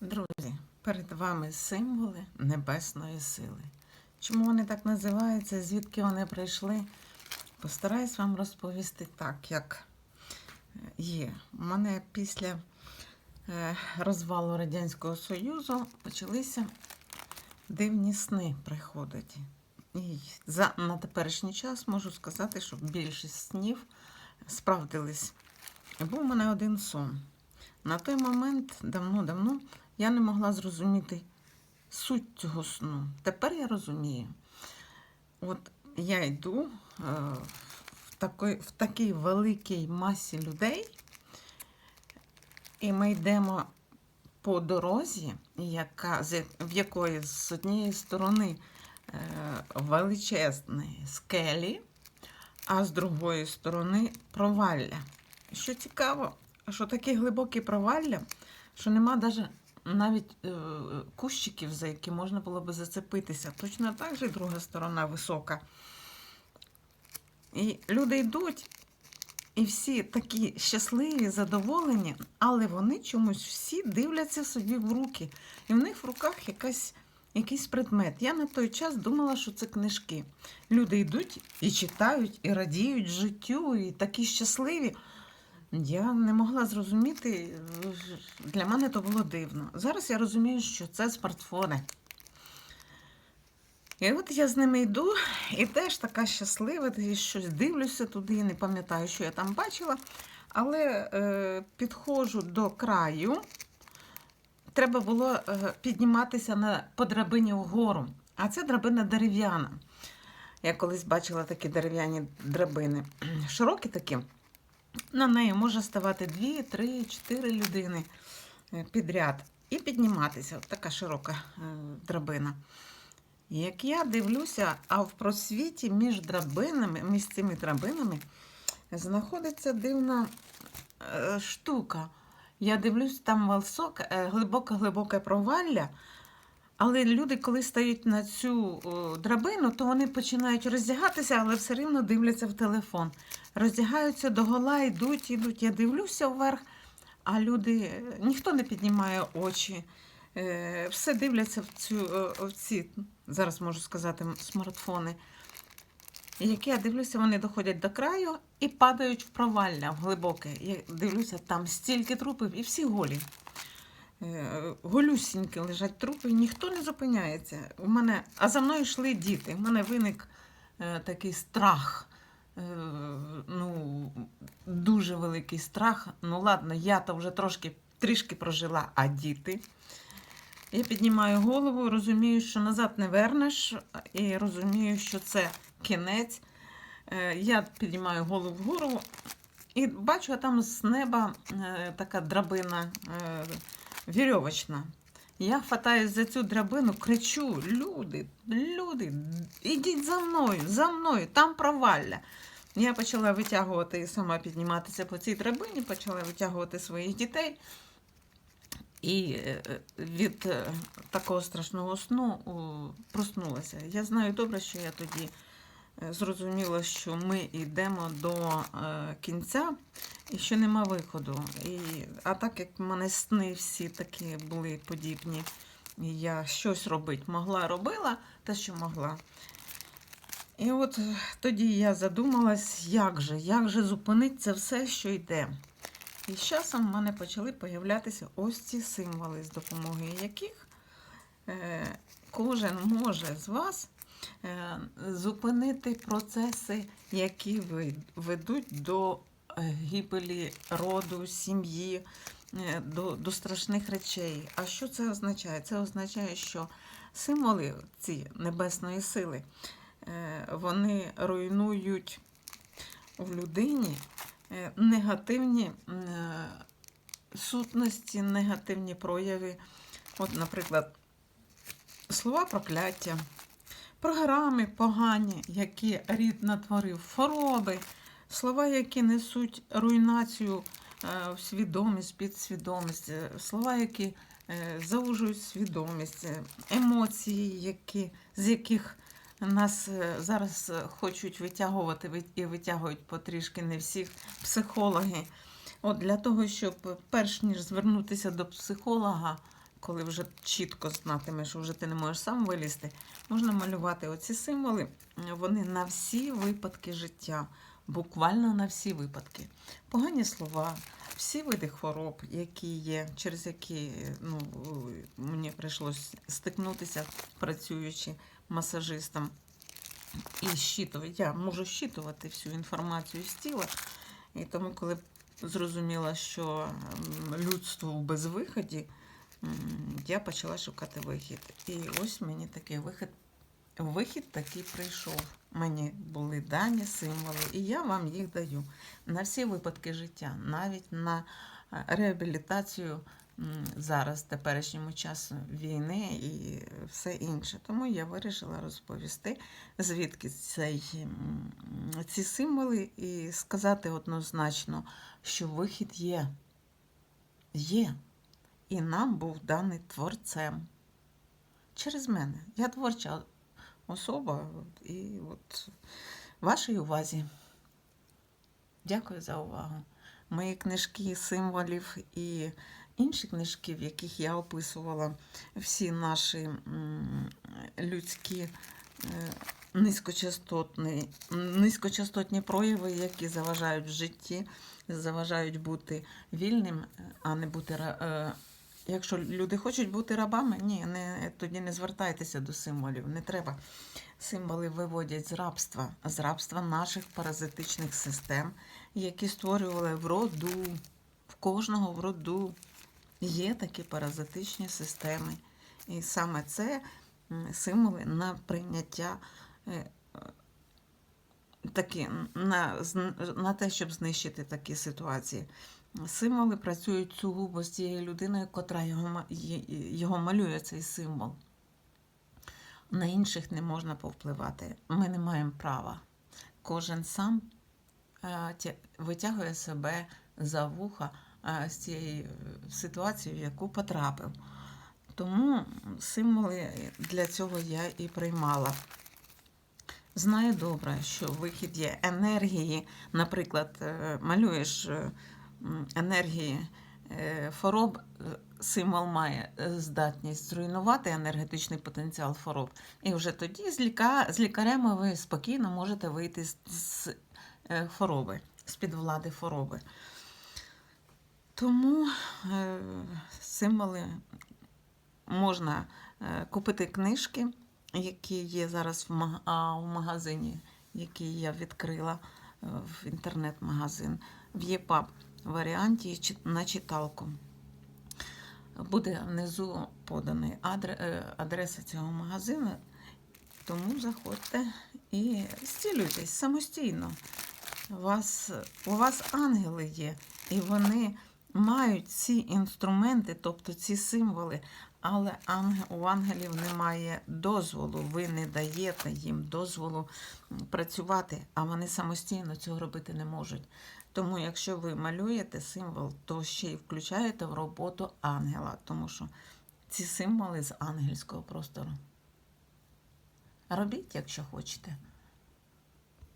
Друзі, перед вами символи небесної сили. Чому вони так називаються, звідки вони прийшли? Постараюсь вам розповісти так, як є. У мене після е, розвалу Радянського Союзу почалися дивні сни приходити. І за, на теперішній час можу сказати, що більшість снів справдились. Був у мене один сон. На той момент, давно-давно, я не могла зрозуміти суть цього сну. Тепер я розумію. От я йду е, в, такій, в такій великій масі людей, і ми йдемо по дорозі, яка, в якої з однієї сторони е, величезні скелі, а з другої сторони провалля. Що цікаво, що такі глибокі провалля, що нема даже навіть е, кущиків, за які можна було би зацепитися. Точно так же і друга сторона висока. І люди йдуть, і всі такі щасливі, задоволені, але вони чомусь всі дивляться собі в руки. І в них в руках якась, якийсь предмет. Я на той час думала, що це книжки. Люди йдуть і читають, і радіють життю, і такі щасливі. Я не могла зрозуміти, для мене то було дивно. Зараз я розумію, що це смартфони. І от я з ними йду, і теж така щаслива, щось дивлюся туди, не пам'ятаю, що я там бачила. Але е, підходжу до краю. Треба було е, підніматися на, по драбині вгору. А це драбина дерев'яна. Я колись бачила такі дерев'яні драбини. Широкі такі. На неї може ставати 2, 3, 4 людини е, підряд. І підніматися. От така широка е, драбина. Як я дивлюся, а в просвіті між драбинами, між цими драбинами знаходиться дивна е, штука. Я дивлюсь, там е, глибоке-глибоке провалля. Але люди, коли стають на цю драбину, то вони починають роздягатися, але все рівно дивляться в телефон. Роздягаються догола, йдуть, йдуть. Я дивлюся вверх, а люди е, ніхто не піднімає очі. Е, Все дивляться в, цю, в ці, зараз можу сказати, смартфони. І Як я дивлюся, вони доходять до краю і падають в провалля в глибоке. Я дивлюся, там стільки трупів і всі голі. Е, Голюсінькі лежать трупи, ніхто не зупиняється. У мене, а за мною йшли діти. У мене виник е, такий страх. Е, ну, дуже великий страх. Ну, ладно, я то вже трошки трішки прожила, а діти. Я піднімаю голову, розумію, що назад не вернеш, і розумію, що це кінець. Я піднімаю голову вгору і бачу, а там з неба така драбина вірьовочна. Я хватаюсь за цю драбину, кричу: люди, люди, ідіть за мною, за мною, там провалля. Я почала витягувати і сама підніматися по цій драбині, почала витягувати своїх дітей. І е, від е, такого страшного сну проснулася. Я знаю добре, що я тоді е, зрозуміла, що ми йдемо до е, кінця і що нема виходу. І, а так як в мене сни всі такі були подібні, і я щось робити могла, робила те, що могла. І от тоді я задумалась, як же, як же зупинити це все, що йде. І з часом в мене почали появлятися ось ці символи, з допомогою яких е, кожен може з вас зупинити процеси, які ведуть до е, гибелі роду, сім'ї, е, до, до страшних речей. А що це означає? Це означає, що символи ці небесної сили е, вони руйнують в людині е, негативні е, сутності, негативні прояви. От, наприклад, слова прокляття, програми погані, які рід натворив, хвороби, слова, які несуть руйнацію е, в свідомість, підсвідомість, е, слова, які е, заужують свідомість, емоції, які, з яких нас зараз хочуть витягувати і витягують потрішки не всіх психологи. От для того, щоб перш ніж звернутися до психолога, коли вже чітко знатимеш, що вже ти не можеш сам вилізти, можна малювати оці символи. Вони на всі випадки життя, буквально на всі випадки. Погані слова, всі види хвороб, які є, через які ну, мені прийшлось стикнутися, працюючи масажистом. І щитувати. Я можу щитувати всю інформацію з тіла. І тому, коли зрозуміла, що людство в безвиході, я почала шукати вихід. І ось мені такий вихід, вихід такий прийшов. Мені були дані символи, і я вам їх даю на всі випадки життя, навіть на е, реабілітацію зараз, теперішньому часу війни і все інше. Тому я вирішила розповісти, звідки цей, ці символи, і сказати однозначно, що вихід є. Є. І нам був даний творцем. Через мене. Я творча особа, і от вашій увазі. Дякую за увагу. Мої книжки символів і інші книжки, в яких я описувала всі наші людські е, низькочастотні, низькочастотні прояви, які заважають в житті, заважають бути вільним, а не бути е, Якщо люди хочуть бути рабами, ні, не, тоді не звертайтеся до символів, не треба. Символи виводять з рабства, з рабства наших паразитичних систем, які створювали в роду, в кожного в роду є такі паразитичні системи. І саме це символи на прийняття, е, е, такі, на, на те, щоб знищити такі ситуації. Символи працюють сугубо з тією людиною, котра його, його малює цей символ. На інших не можна повпливати. Ми не маємо права. Кожен сам е, витягує себе за вуха е, з цієї е, ситуації, в яку потрапив. Тому символи для цього я і приймала. Знаю добре, що вихід є енергії. Наприклад, малюєш енергії е, хвороб, е, символ має е, здатність зруйнувати енергетичний потенціал хвороб. І вже тоді з, ліка... з лікарями ви спокійно можете вийти з, з е, хвороби, з-під влади хвороби. Тому е, символи можна е, купити книжки, які є зараз в, в магазині, який я відкрила е, в інтернет-магазин, в ЄПАБ варіанті на читалку. Буде внизу поданий е, адреса цього магазину, тому заходьте і зцілюйтесь самостійно. У вас, у вас ангели є, і вони мають ці інструменти, тобто ці символи, але у ангелів немає дозволу. Ви не даєте їм дозволу працювати, а вони самостійно цього робити не можуть. Тому, якщо ви малюєте символ, то ще й включаєте в роботу ангела, тому що ці символи з ангельського простору. Робіть, якщо хочете.